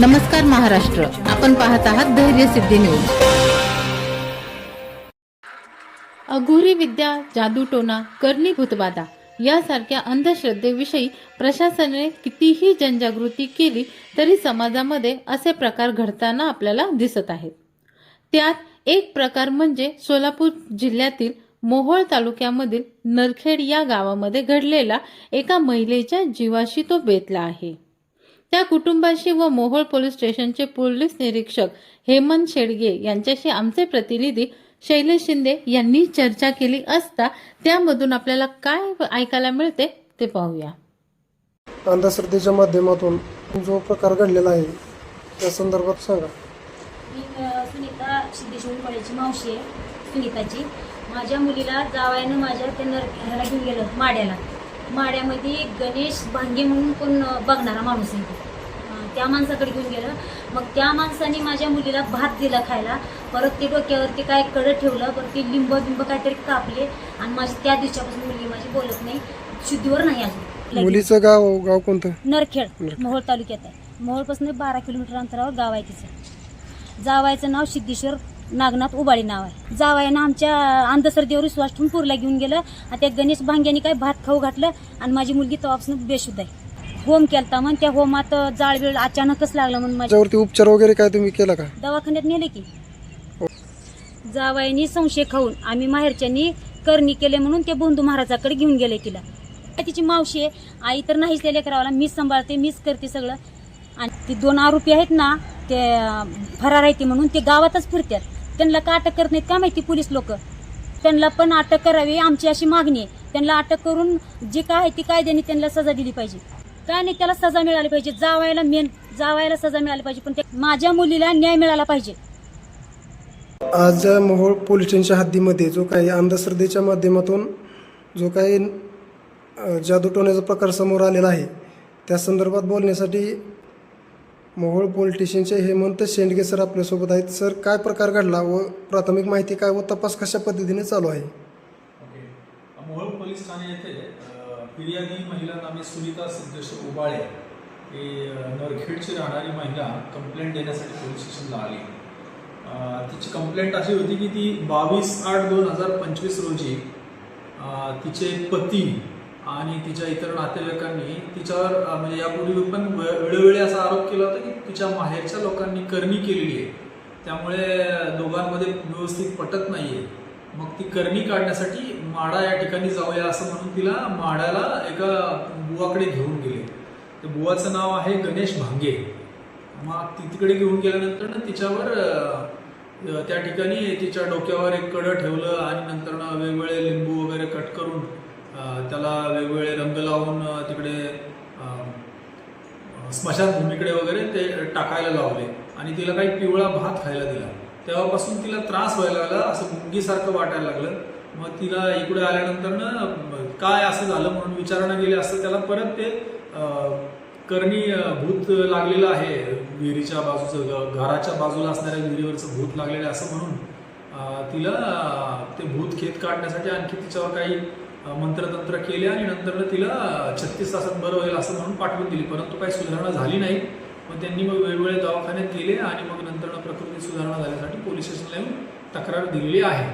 नमस्कार महाराष्ट्र. आपण पाहत आहात धैर्य सिद्धी न्यूज. अघोरी विद्या जादूटोना कर्णीभूतबाधा यासारख्या अंधश्रद्धेविषयी प्रशासनाने कितीही जनजागृती केली तरी समाजामध्ये असे प्रकार घडताना आपल्याला दिसत आहेत. त्यात एक प्रकार म्हणजे सोलापूर जिल्ह्यातील मोहोळ तालुक्यामधील नरखेड या गावामध्ये घडलेला एका महिलेच्या जीवाशी तो बेतला आहे. त्या कुटुंबाशी व मोहोळ पोलीस स्टेशनचे पोलीस निरीक्षक हेमंत शेडगे यांच्याशी आमचे प्रतिनिधी शैलेश शिंदे यांनी चर्चा केली असता त्यामधून आपल्याला काय ऐकायला मिळते ते पाहूया. अंधश्रद्धेच्या माध्यमातून जो प्रकार घडलेला आहे त्या संदर्भात सांगा. मी अ, सुनीता सिद्धेश्वर कॉलेजची मावशी आहे सुनीताची. माझ्या मुलीला जावयानं माझ्या त्या नर ह्याला घेऊन गेलं माड्याला. माड्यामध्ये गणेश भांगे म्हणून कोण बघणारा माणूस आहे त्या माणसाकडे घेऊन गेलं. मग त्या माणसाने माझ्या मुलीला भात दिला खायला. परत ते डोक्यावरती काय कडं ठेवलं. परत ते लिंब बिंब काहीतरी कापले. आणि माझी त्या दिवसापासून मुलगी माझी बोलत नाही. शुद्धीवर नाही अजून. मुलीचं गाव गाव कोणतं? नरखेड नरखेड. मोहोळ तालुक्यात आहे. मोहोळपासून बारा किलोमीटर अंतरावर गाव आहे तिचं. जावायचं नाव सिद्धेश्वर नागनाथ उबाळी नाव आहे. जावायनं आमच्या अंधश्रद्धेवर विश्वास ठेवून पूरला घेऊन गेलं. आणि त्या गणेश भांग्याने काय भात खाऊ घातलं आणि माझी मुलगी तेव्हापासून बेशुद्ध आहे. होम केलता मग त्या होमात जाळवेळ अचानकच लागला म्हणून माझ्या त्याच्यावरती उपचार वगैरे काय तुम्ही केला का? दवाखान्यात नेले की. जावायनी संशय खाऊन आम्ही माहेरच्यांनी करणी केले म्हणून ते बंधू महाराजाकडे घेऊन गेले तिला. तिची मावशी आहे. आई तर नाहीच लेकरावाला. मीच सांभाळते मीच करते सगळं. आणि ती दोन आरोपी आहेत ना ते फरार आहेत ते म्हणून ते गावातच फिरतात त्यांना का अटक करत नाहीत? का माहिती पोलीस लोक? त्यांना पण अटक करावी आमची अशी मागणी आहे. त्यांना अटक करून जे काय आहे ती कायद्याने त्यांना सजा दिली पाहिजे. काय नाही त्याला सजा मिळाली पाहिजे. जावायला मेन जावायला सजा मिळाली पाहिजे पण त्या- माझ्या मुलीला न्याय मिळाला पाहिजे. आज मोहोळ पोलीस स्टेशनच्या हद्दीमध्ये जो काही अंधश्रद्धेच्या माध्यमातून जो काही जादू टोण्याचा प्रकार समोर आलेला आहे त्या संदर्भात बोलण्यासाठी मोहोळ पोलीस स्टेशनचे हेमंत शेंडगे सर आपल्यासोबत आहेत. सर काय प्रकार घडला व प्राथमिक माहिती काय व तपास कशा पद्धतीने चालू आहे? ओके. मोहोळ पोलीस ठाणे येथे फिर्यादी महिला नामे सुनीता सिद्धेश उबाळे ही नरखेडची राहणारी महिला कंप्लेंट देण्यासाठी पोलीस स्टेशनला आली. तिची कंप्लेंट अशी होती की ती बावीस आठ दोन हजार पंचवीस रोजी तिचे पती आणि तिच्या इतर नातेवाईकांनी तिच्यावर म्हणजे यापूर्वी पण वेळोवेळी असा आरोप केला होता की तिच्या माहेरच्या लोकांनी करणी केलेली आहे. त्यामुळे दोघांमध्ये व्यवस्थित पटत नाहीये. मग ती करणी काढण्यासाठी माडा या ठिकाणी जाऊया असं म्हणून तिला माडाला एका बुवाकडे घेऊन गेले. त्या बुवाचं नाव आहे गणेश भांगे. मग ती तिकडे घेऊन गेल्यानंतर ना तिच्यावर त्या ठिकाणी तिच्या डोक्यावर एक कडं ठेवलं आणि नंतर वेगवेगळे लिंबू वगैरे कट करून त्याला वेगवेगळे रंग लावून तिकडे स्मशानभूमीकडे वगैरे ते टाकायला लावले. आणि तिला काही पिवळा भात खायला दिला. तेव्हापासून तिला त्रास व्हायला लागला असं मुंगीसारखं वाटायला लागलं. मग तिला इकडे आल्यानंतर काय असं झालं म्हणून विचारणं गेली असं त्याला परत ते करणी भूत लागलेलं आहे. विहिरीच्या बाजूचं घराच्या बाजूला असणाऱ्या विहिरीवरचं भूत लागलेलं आहे असं म्हणून तिला ते भूत खेत काढण्यासाठी आणखी तिच्यावर काही मंत्रतंत्र केले आणि नंतर तिला छत्तीस तासात बरं होईल असं म्हणून पाठवून दिली. परंतु काही सुधारणा झाली नाही. मग त्यांनी मग वेगवेगळे दवाखान्यात गेले आणि मग नंतर प्रकृती सुधारणा झाल्यासाठी पोलीस स्टेशनला येऊन तक्रार दिलेली आहे.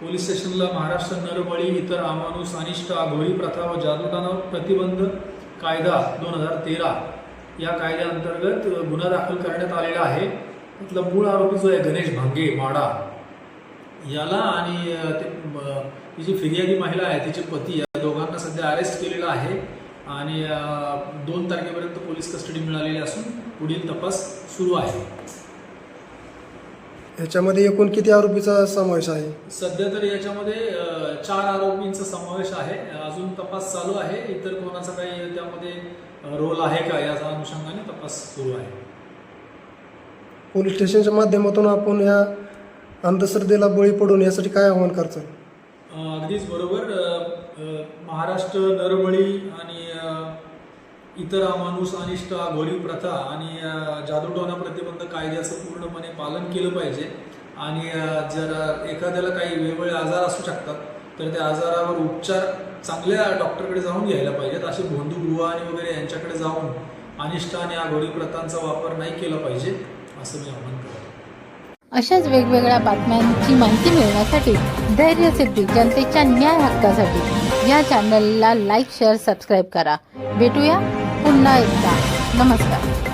पोलीस स्टेशनला महाराष्ट्र नरबळी इतर अमानुष अनिष्ट आघोळी प्रथा व जादूटानावर प्रतिबंध कायदा दोन हजार तेरा या कायद्याअंतर्गत गुन्हा दाखल करण्यात आलेला आहे. त्यातला मूळ आरोपी जो आहे गणेश भांगे माडा. याला आणि ते ती जी फिर्यादी महिला आहे तिचे पती या दोघांना सध्या अरेस्ट केलेलं आहे. आणि दोन तारखेपर्यंत पोलीस कस्टडी मिळालेली असून पुढील तपास सुरू आहे. याच्यामध्ये एकूण किती आरोपीचा समावेश आहे? सध्या तर याच्यामध्ये चार आरोपींचा समावेश आहे. अजून तपास चालू आहे. इतर कोणाचा काही त्यामध्ये रोल आहे का याच्या अनुषंगाने तपास सुरू आहे. पोलीस स्टेशनच्या माध्यमातून आपण या अंधश्रद्धेला बळी पडून यासाठी काय आव्हान करतो? अगदीच बरोबर. महाराष्ट्र नरबळी आणि इतर अमानुष अनिष्ट घोरी प्रथा आणि जादूटोना प्रतिबंध कायद्याचं पूर्णपणे पालन केलं पाहिजे. आणि जर एखाद्याला काही वेगवेगळे आजार असू शकतात तर त्या आजारावर उपचार चांगल्या डॉक्टरकडे जाऊन घ्यायला पाहिजेत. असे भोंदू बुवा आणि वगैरे यांच्याकडे जाऊन अनिष्ट आणि आघोडी प्रथांचा वापर नाही केला पाहिजे असं मी आव्हान करतो. अशाच वेगवेगळ्या बातम्यांची माहिती मिळवण्यासाठी धैर्यसिद्धी जनतेच्या न्याय हक्कासाठी या चॅनलला लाईक शेअर सबस्क्राईब करा. भेटूया पुन्हा एकदा. नमस्कार.